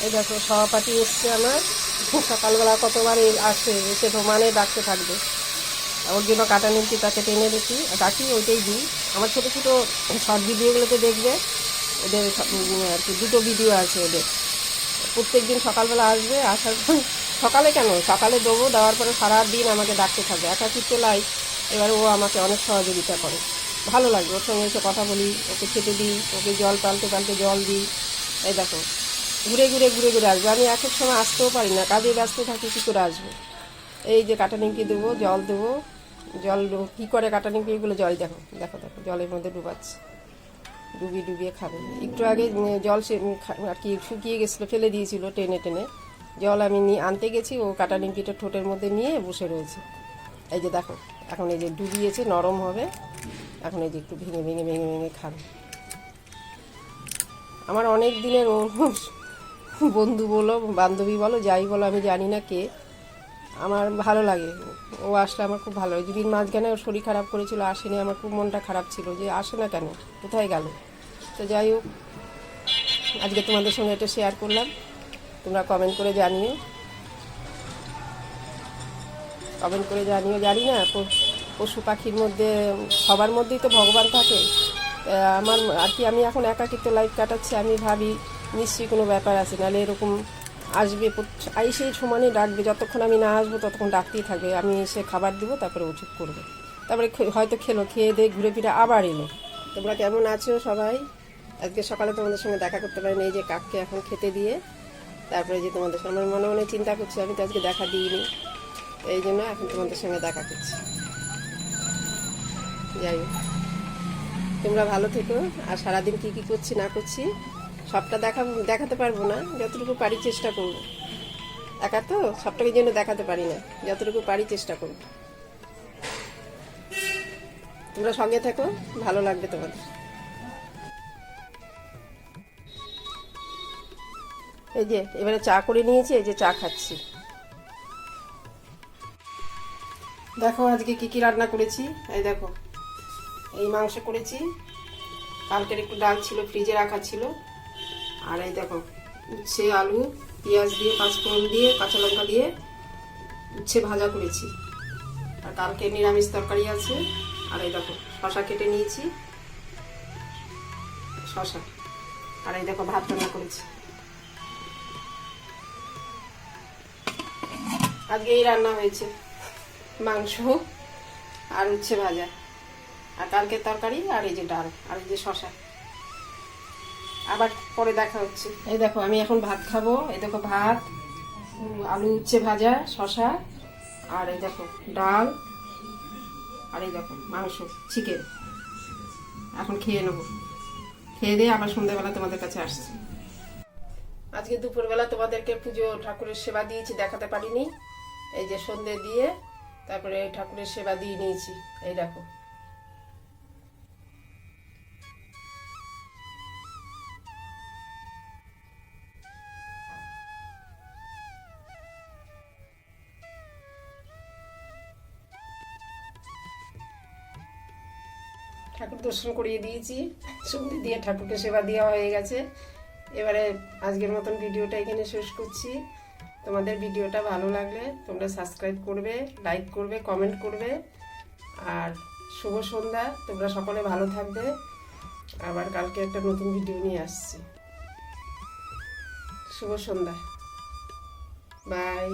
এই দেখো সহপাঠী এসছে আমার। সকালবেলা কতবার আসে, এসে রোমানে ডাকতে থাকবে। ওর জন্য কাটা নিমকি তাকে টেনে দেখি। ডাকি ওইটাই দিই। আমার ছোটো ছোটো শর্ট ভিডিওগুলোতে দেখবে। ওদের আর কি, দুটো ভিডিও আছে ওদের। প্রত্যেক দিন সকালবেলা আসবে, আসার সকালে কেন? সকালে দেবো, দেওয়ার পরে সারা দিন আমাকে ডাকতে থাকবে। একাকিত্ব লাই এবার ও আমাকে অনেক সহযোগিতা করে। ভালো লাগে, ওর সঙ্গে এসে কথা বলি, ওকে খেতে দিই, ওকে জল পাল্টে পাল্টে জল দিই। এই দেখো ঘুরে ঘুরে ঘুরে ঘুরে আসব। আমি এক এক সময় আসতেও পারি না। কাজে ব্যস্ত থাকি, কী করে আসব? এই যে কাটা নিমকি দেবো, জল দেবো। জল কী করে কাটা নিমকিগুলো জল দেখো দেখো দেখো। জলের মধ্যে ডুবাচ্ছে। ডুবিয়ে ডুবিয়ে খাবে। একটু আগে জল সে আর কি, শুকিয়ে গেছিল, ফেলে দিয়েছিল টেনে টেনে। জল আমি নিয়ে আনতে গেছি। ও কাটা নিমকিটা ঠোঁটের মধ্যে নিয়ে বসে রয়েছে। এই যে দেখো, এখন এই যে ডুবিয়েছে, নরম হবে। এখন এই যে একটু ভেঙে ভেঙে ভেঙে ভেঙে খাবে। আমার অনেক দিনের বন্ধু বলো, বান্ধবী বলো, যাই বলো, আমি জানি না কে। আমার ভালো লাগে। ও আসলে আমার খুব ভালো লাগে। যেদিন মাঝখানে ওর শরীর খারাপ করেছিল, আসেনি, আমার খুব মনটা খারাপ ছিল যে আসে না কেন? কোথায় গেল? তো যাই হোক, আজকে তোমাদের সঙ্গে এটা শেয়ার করলাম। তোমরা কমেন্ট করে জানিও। কমেন্ট করে জানিও। জানি না পশু পাখির মধ্যে, সবার মধ্যেই তো ভগবান থাকে। আমার আর কি আমি এখন একাকিত্ব লাইফ কাটাচ্ছি, আমি ভাবি নিশ্চয়ই কোনো ব্যাপার আছে, নাহলে এরকম আসবে এই সেই সমানে ডাকবে, যতক্ষণ আমি না আসব ততক্ষণ ডাকতেই থাকবে। আমি এসে খাবার দিব, তারপরে ওষুধ করবে। তারপরে হয়তো খেলো, খেয়ে দিয়ে ঘুরে ফিরে আবার এলো। তোমরা কেমন আছো সবাই? আজকে সকালে তোমাদের সঙ্গে দেখা করতে পারিনি, এই যে কাককে এখন খেতে দিয়ে। তারপরে যে তোমাদের সঙ্গে আমার মনে মনে চিন্তা করছি, আমি তো আজকে দেখা দিইনি। এই জন্য এখন তোমাদের সঙ্গে দেখা করছি। যাই হোক। তোমরা ভালো থেকো, আর সারাদিন কী কী করছি না করছি সবটা দেখা দেখাতে পারব না, যতটুকু পারি চেষ্টা করব। একা তো, সবটাকে জন্য দেখাতে পারি না, যতটুকু পারি চেষ্টা করব। তোমরা সঙ্গে থাকো, ভালো লাগবে তোমাদের। এই যে, এবারে চা করে নিয়েছি, এই যে চা খাচ্ছি। দেখো, আজকে কি কি রান্না করেছি? এই দেখো, এই মাংস করেছি। কালকের একটু ডাল ছিল, ফ্রিজে রাখা ছিল। আর এই দেখো উচ্ছে আলু, পেঁয়াজ দিয়ে পাঁচফোড়ন দিয়ে, কাঁচা লঙ্কা দিয়ে উচ্ছে ভাজা করেছি। আর কালকে নিরামিষ তরকারি আছে। আর এই দেখো শশা কেটে নিয়েছি। শশা আর এই দেখো, ভাত রান্না করেছি। আজকে এই রান্না হয়েছে, মাংস আর উচ্ছে ভাজা। আর কালকে তরকারি আর এই যে ডাল, আর এই যে শশা আবার পরে দেখা হচ্ছে। এই দেখো, আমি এখন ভাত খাব। এই দেখো ভাত আলু উচ্ছে ভাজা শশা আর এই দেখো ডাল, আর এই দেখো মাংস চিকেন এখন খেয়ে নেব। খেয়ে দিয়ে আবার সন্ধ্যাবেলা তোমাদের কাছে আসছি। আজকে দুপুরবেলা তোমাদেরকে পুজো ঠাকুরের সেবা দিয়েছি, দেখাতে পারিনি। এই যে সন্ধে দিয়ে তারপরে ঠাকুরের সেবা দিয়ে নিয়েছি। এই দেখো। ঠাকুর দর্শন করিয়ে দিয়েছি। সন্ধে দিয়ে ঠাকুরকে সেবা দেওয়া হয়ে গেছে। এবারে আজকের মতন ভিডিওটা এখানে শেষ করছি। তোমাদের ভিডিওটা ভালো লাগলে তোমরা সাবস্ক্রাইব করবে লাইক করবে কমেন্ট করবে। আর শুভ সন্ধ্যা, তোমরা সকলে ভালো থাকবে। আবার কালকে একটা নতুন ভিডিও নিয়ে আসছি। শুভ সন্ধ্যা। বাই